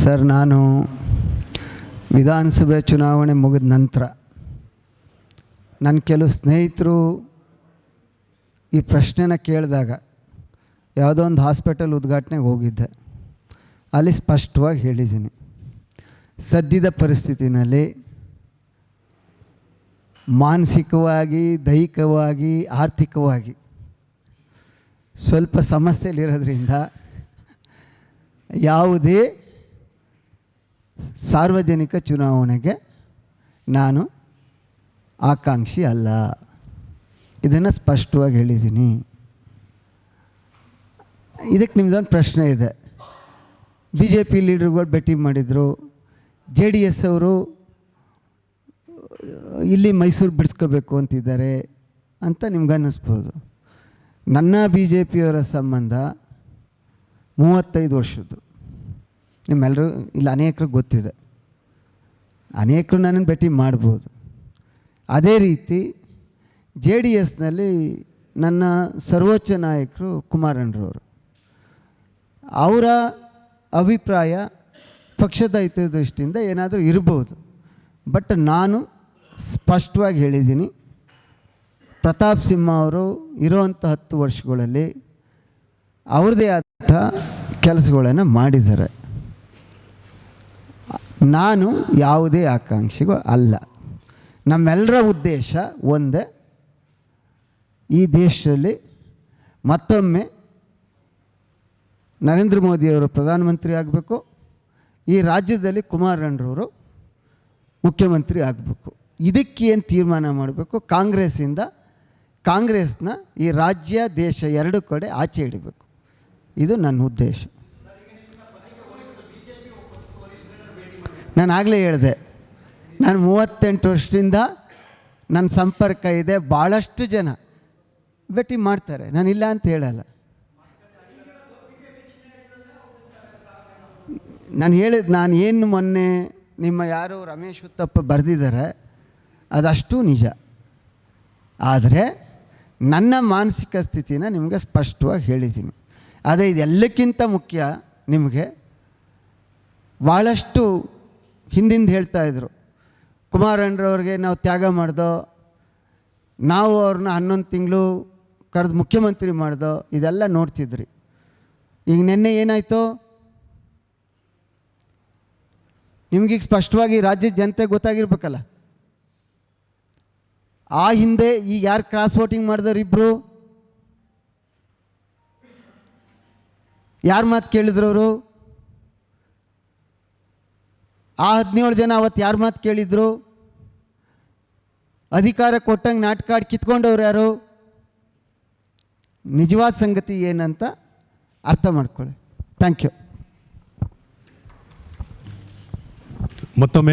Sir, ನಾನು ವಿಧಾನಸಭೆ ಚುನಾವಣೆ ಮುಗಿದ ನಂತರ ನನ್ನ ಕೆಲವು ಸ್ನೇಹಿತರು ಈ ಪ್ರಶ್ನೆನ ಕೇಳಿದಾಗ ಯಾವುದೋ ಒಂದು ಹಾಸ್ಪಿಟಲ್ ಉದ್ಘಾಟನೆಗೆ ಹೋಗಿದ್ದೆ. ಅಲ್ಲಿ ಸ್ಪಷ್ಟವಾಗಿ ಹೇಳಿದ್ದೀನಿ, ಸದ್ಯದ ಪರಿಸ್ಥಿತಿನಲ್ಲಿ ಮಾನಸಿಕವಾಗಿ, ದೈಹಿಕವಾಗಿ, ಆರ್ಥಿಕವಾಗಿ ಸ್ವಲ್ಪ ಸಮಸ್ಯೆಲಿರೋದ್ರಿಂದ ಯಾವುದೇ ಸಾರ್ವಜನಿಕ ಚುನಾವಣೆಗೆ ನಾನು ಆಕಾಂಕ್ಷಿ ಅಲ್ಲ. ಇದನ್ನು ಸ್ಪಷ್ಟವಾಗಿ ಹೇಳಿದ್ದೀನಿ. ಇದಕ್ಕೆ ನಿಮ್ಮದೊಂದು ಪ್ರಶ್ನೆ ಇದೆ. ಬಿ ಜೆ ಪಿ ಲೀಡ್ರುಗಳು ಭೇಟಿ ಮಾಡಿದರು. ಜೆ ಡಿ ಎಸ್ ಅವರು, ಇಲ್ಲಿ ಮೈಸೂರು ಬಿಡಿಸ್ಕೋಬೇಕು ಅಂತಿದ್ದಾರೆ ಅಂತ ನಿಮ್ಗೆ ಅನ್ನಿಸ್ಬೋದು. ನನ್ನ ಬಿ ಜೆ ಪಿಯವರ ಸಂಬಂಧ ಮೂವತ್ತೈದು ವರ್ಷದ್ದು. ನಿಮ್ಮೆಲ್ಲರೂ ಇಲ್ಲಿ ಅನೇಕರಿಗೆ ಗೊತ್ತಿದೆ. ಅನೇಕರು ನನ್ನನ್ನು ಭೇಟಿ ಮಾಡ್ಬೋದು. ಅದೇ ರೀತಿ ಜೆ ಡಿ ಎಸ್ನಲ್ಲಿ ನನ್ನ ಸರ್ವೋಚ್ಚ ನಾಯಕರು ಕುಮಾರಣ್ಣರವರು. ಅವರ ಅಭಿಪ್ರಾಯ ಪಕ್ಷದ ಹಿತದೃಷ್ಟಿಯಿಂದ ಏನಾದರೂ ಇರ್ಬೋದು. ಬಟ್ ನಾನು ಸ್ಪಷ್ಟವಾಗಿ ಹೇಳಿದ್ದೀನಿ, ಪ್ರತಾಪ್ ಸಿಂಹ ಅವರು ಇರೋವಂಥ ಹತ್ತು ವರ್ಷಗಳಲ್ಲಿ ಅವ್ರದ್ದೇ ಆದಂಥ ಕೆಲಸಗಳನ್ನು ಮಾಡಿದ್ದಾರೆ. ನಾನು ಯಾವುದೇ ಆಕಾಂಕ್ಷಿಗೂ ಅಲ್ಲ. ನಮ್ಮೆಲ್ಲರ ಉದ್ದೇಶ ಒಂದೇ, ಈ ದೇಶದಲ್ಲಿ ಮತ್ತೊಮ್ಮೆ ನರೇಂದ್ರ ಮೋದಿಯವರು ಪ್ರಧಾನಮಂತ್ರಿ ಆಗಬೇಕು, ಈ ರಾಜ್ಯದಲ್ಲಿ ಕುಮಾರಣ್ಣರವರು ಮುಖ್ಯಮಂತ್ರಿ ಆಗಬೇಕು. ಇದಕ್ಕೆ ಏನು ತೀರ್ಮಾನ ಮಾಡಬೇಕು? ಕಾಂಗ್ರೆಸ್ಸಿಂದ ಕಾಂಗ್ರೆಸ್ನ ಈ ರಾಜ್ಯ, ದೇಶ ಎರಡು ಕಡೆ ಆಚೆ ಇಡಬೇಕು ಇದು ನನ್ನ ಉದ್ದೇಶ. ನಾನು ಆಗಲೇ ಹೇಳಿದೆ, ನಾನು ಮೂವತ್ತೆಂಟು ವರ್ಷದಿಂದ ನನ್ನ ಸಂಪರ್ಕ ಇದೆ, ಭಾಳಷ್ಟು ಜನ ಭೇಟಿ ಮಾಡ್ತಾರೆ. ನಾನು ಇಲ್ಲ ಅಂತ ಹೇಳಲ್ಲ. ನಾನು ಹೇಳಿದ, ನಾನು ಏನು ಮೊನ್ನೆ ನಿಮ್ಮ ಯಾರು ರಮೇಶ್ ಉತ್ತಪ್ಪ ಬರೆದಿದ್ದಾರೆ, ಅದಷ್ಟು ನಿಜ. ಆದರೆ ನನ್ನ ಮಾನಸಿಕ ಸ್ಥಿತಿನ ನಿಮಗೆ ಸ್ಪಷ್ಟವಾಗಿ ಹೇಳಿದ್ದೀನಿ. ಆದರೆ ಇದೆಲ್ಲಕ್ಕಿಂತ ಮುಖ್ಯ ನಿಮಗೆ ಭಾಳಷ್ಟು ಹಿಂದಿಂದ ಹೇಳ್ತಾ ಇದ್ರು, ಕುಮಾರಣ್ಣರವ್ರಿಗೆ ನಾವು ತ್ಯಾಗ ಮಾಡ್ದೋ, ನಾವು ಅವ್ರನ್ನ ಹನ್ನೊಂದು ತಿಂಗಳು ಕರೆದು ಮುಖ್ಯಮಂತ್ರಿ ಮಾಡ್ದೋ, ಇದೆಲ್ಲ ನೋಡ್ತಿದ್ರಿ. ಈಗ ನಿನ್ನೆ ಏನಾಯಿತು? ನಿಮಗೀಗ ಸ್ಪಷ್ಟವಾಗಿ ರಾಜ್ಯದ ಜನತೆ ಗೊತ್ತಾಗಿರ್ಬೇಕಲ್ಲ. ಆ ಹಿಂದೆ ಈಗ ಯಾರು ಕ್ರಾಸ್ ವೋಟಿಂಗ್ ಮಾಡಿದವ್ರು ಇಬ್ಬರು ಯಾರ ಮಾತು ಕೇಳಿದ್ರು ಅವರು? ಆ ಹದಿನೇಳು ಜನ ಅವತ್ತು ಯಾರ ಮಾತು ಕೇಳಿದ್ರು? ಅಧಿಕಾರ ಕೊಟ್ಟಂಗೆ ನಾಟಕ ಆಡಿ ಕಿತ್ಕೊಂಡವ್ರು ಯಾರು? ನಿಜವಾದ ಸಂಗತಿ ಏನಂತ ಅರ್ಥ ಮಾಡ್ಕೊಳ್ಳಿ. ಥ್ಯಾಂಕ್ ಯು ಮತ್ತೊಮ್ಮೆ